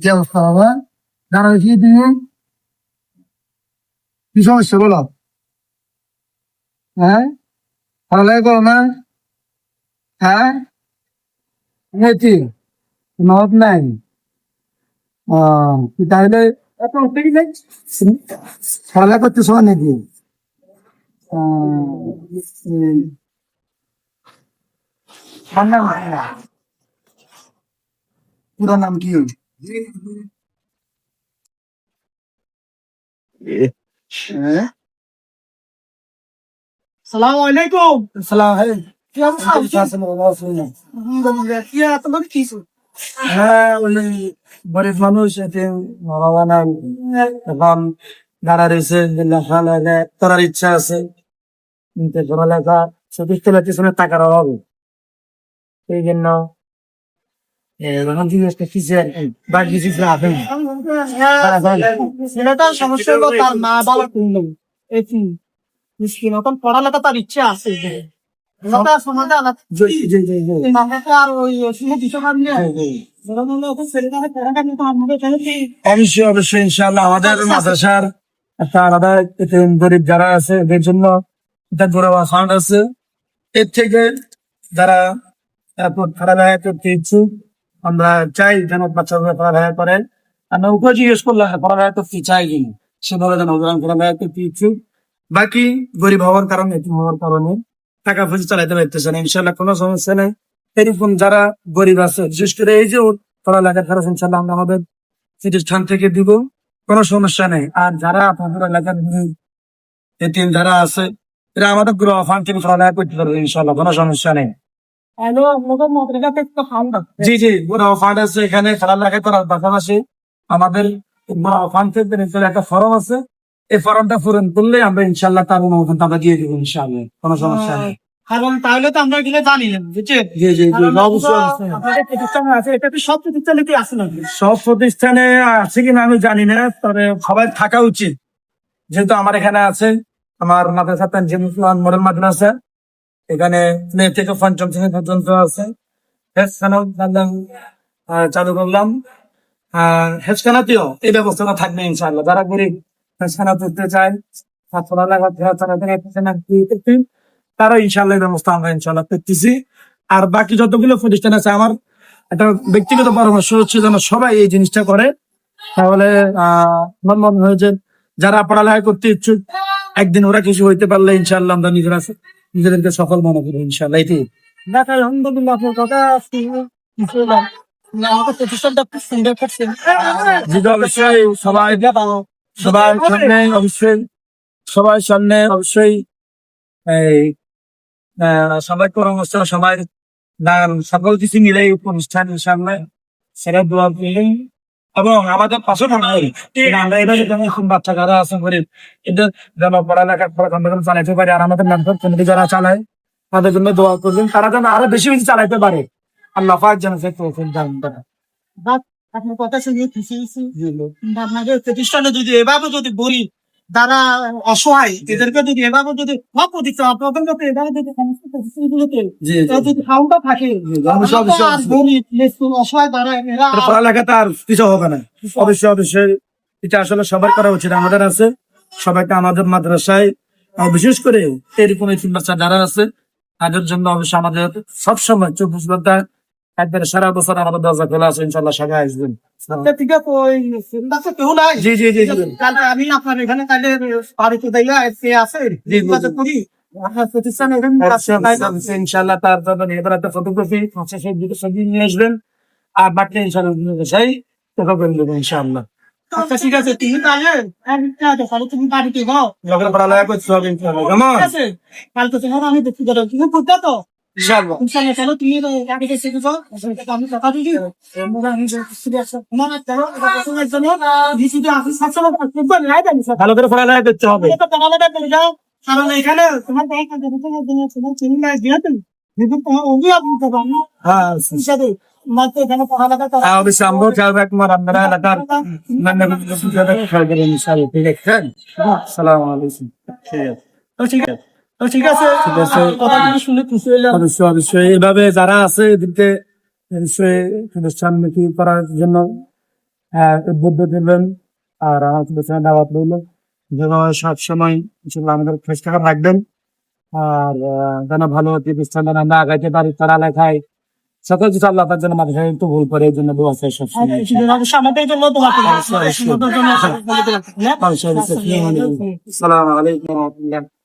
কি অবস্থা বাবা জানা কি তুমি কি সমস্যা বলো। হ্যাঁ? পড়ালেখা করো না? হ্যাঁ? নেতি নদ নাই? তাহলে পড়ালেখা করতে সময় নাকি? পুরো নাম কি সালাম আলাইকুম। সালাম হ্যাঁ কি অবস্থা? আলহামদুলিল্লাহ কি তোমার কিছু হ্যাঁ ওই গরিব মানুষ এতে বাবা নাই। এখন দাঁড়া রয়েছে করার ইচ্ছা আছে। কিন্তু পড়ালেখা চব্বিশ তেলের পিছনে টাকার অভাব। এই জন্য তার মা পড়ালেখা তার ইচ্ছে আছে অবশ্যই অবশ্যই ইনশাআল্লাহ। আমাদের মাদ্রাসার একটা আলাদা গরিব যারা আছে এদের জন্য একটা গরিব অ্যাকাউন্ট আছে। এর থেকে যারা এরপর পড়ালেখা করতে ইচ্ছুক আমরা চাই যেন বাচ্চাদের পড়ালেখা করে আর নৌকো জিজ্ঞেস করলে পড়ালেখা করতে চাই কি? সে বলে যেন ওরা পড়ালেখা করতে ইচ্ছুক? বাকি গরিব হওয়ার কারণে এতিম হওয়ার কারণে টাকা পয়সা চালাইতে পারতেছে না ইনশাল্লাহ কোনো সমস্যা নেই। এরকম যারা গরিব আছে, বিশেষ করে এই যে পড়ালেখার খরচ ইনশাল্লাহ আমরা আমাদের প্রতিষ্ঠান থেকে দিব, কোনো সমস্যা নেই। আর যারা আপনাদের এলাকার এতিম যারা আছে, এরা আমাদের গ্রহ ফান্ড থেকে পড়ালেখা করতে পারবে ইনশাল্লাহ কোনো সমস্যা নেই। হ্যালো একটু জি জি গ্রহ ফান্ড আছে এখানে খেলালেখা করার পাশাপাশি আমাদের ফান্ড থেকে একটা ফর্ম আছে। এই ফর্মটা পূরণ করলে আমরা ইনশাল্লাহ তার অনুমোদন আমরা দিয়ে দেবো ইনশাল্লাহ কোনো সমস্যা নেই। কারণ তাহলে তো আমরা এগুলো জানি না বুঝছেন? জি জি প্রতিষ্ঠানে আছে এটা কি সব প্রতিষ্ঠানে কি আছে সব প্রতিষ্ঠানে আছে কিনা আমি জানি না তবে সবাই থাকা উচিত। যেহেতু আমার এখানে আছে আমার মাদ্রাসা তানজিমুল মডেল মাদ্রাসা। এখানে থেকে পঞ্চম শ্রেণি পর্যন্ত আছে। চালু করলাম। আর হেফখানাতেও এই ব্যবস্থাটা থাকবে ইনশাআল্লাহ। যারা গরিব হেফখানা করতে চায় তারা ইনশাআল্লাহ এই ব্যবস্থা আমরা ইনশাআল্লাহ করতেছি। আর বাকি যতগুলো প্রতিষ্ঠান আছে, আমার একটা ব্যক্তিগত পরামর্শ হচ্ছে যেন সবাই এই জিনিসটা করে। তাহলে, আহ মনে হয় যারা পড়ালেখা করতে ইচ্ছুক, একদিন ওরা কিছু হইতে পারলে ইনশাল্লাহ আমরা নিজেরা নিজেদেরকে সফল মনে করি ইনশাল্লাহ এটি আলহামদুলিল্লাহ, আপনার কথা অবশ্যই, সবাই সামনে, অবশ্যই। সবার সামনে, অবশ্যই। এই সবাই সবাই সকল কিছু মিলে এই অনুষ্ঠানের সামনে। সেটা দোয়া এবং আমাদের পাশে আমরা এভাবে এখন বাচ্চা কারা আছে গরিব এদের যেন পড়ালেখা পড়াশোনা চালাইতে পারে আর আমাদের কমিটি যারা চালায় তাদের জন্য দোয়া করবেন তারা যেন আরও বেশি বেশি চালাইতে পারে। আল্লাহ পাক যেন সে আপনার কথা শুনে খুশি হয়েছি। আপনাদের প্রতিষ্ঠানে যদি এভাবে যদি গরিব যারা অসহায় এদেরকে যদি এভাবে যদি প্রতিষ্ঠান আপনাদের এভাবে যদি এরা যদি খাউন্ডা থাকে আর অসহায় যারা এরা এটা পড়ালেখা তার কিছু হবে না। অবশ্যই অবশ্যই। এটা আসলে সবার করা উচিত। আমাদের আছে সবাইকে আমাদের মাদ্রাসায় বিশেষ করে এরকম এই বাচ্চা যারা আছে তাদের জন্য অবশ্যই আমাদের সবসময় চব্বিশ ঘণ্টা একবারে সারা বছর আমাদের দরজা খোলা আছে ইনশাল্লাহ সবাই আসবেন। আচ্ছা, ঠিক আছে ওই চিন্তা তো কেউ নাই? জি জি জি কালকে আমি আপনার এখানে কালে বাড়িতে দেয়া সে আছে জি, করি। নাই না। ইনশাল্লাহ তার জন্য এবার একটা ফটোগ্রাফি সেই নিয়ে আসবেন। আর বাকি ইনশাল্লাহ সেই দেখা করে দেবো ইনশাল্লাহ আচ্ছা ঠিক আছে তুমি তাহলে তুমি বাড়িতে পড়ালেখা কেমন? কালকে আমি তো? ভালো করে পড়ালেখা করতে হবে কারণ এখানে তোমার হ্যাঁ হ্যাঁ ঠিক আছে সালাম ঠিক আছে। তো ঠিক আছে। ঠিক আছে ঠিক শুনে খুশি হইলাম। অবশ্যই অবশ্যই। এভাবে যারা আছে এদিকে নিশ্চয়ই কি করার জন্য হ্যাঁ উদ্বুদ্ধ দিলেন আর আমাদের পেছনে দাওয়াত রইল। যেন সবসময় ইনশাল্লাহ আমাদের খোঁজ খবর রাখবেন। আর যেন ভালো প্রতিষ্ঠান যেন আমরা আগাইতে পারি তারা লেখায় সকল কিছু আল্লাহ তার জন্য মাঝে একটু ভুল করে এই জন্য দোয়া চাই সবসময়। করবেন। আসসালামু আলাইকুম।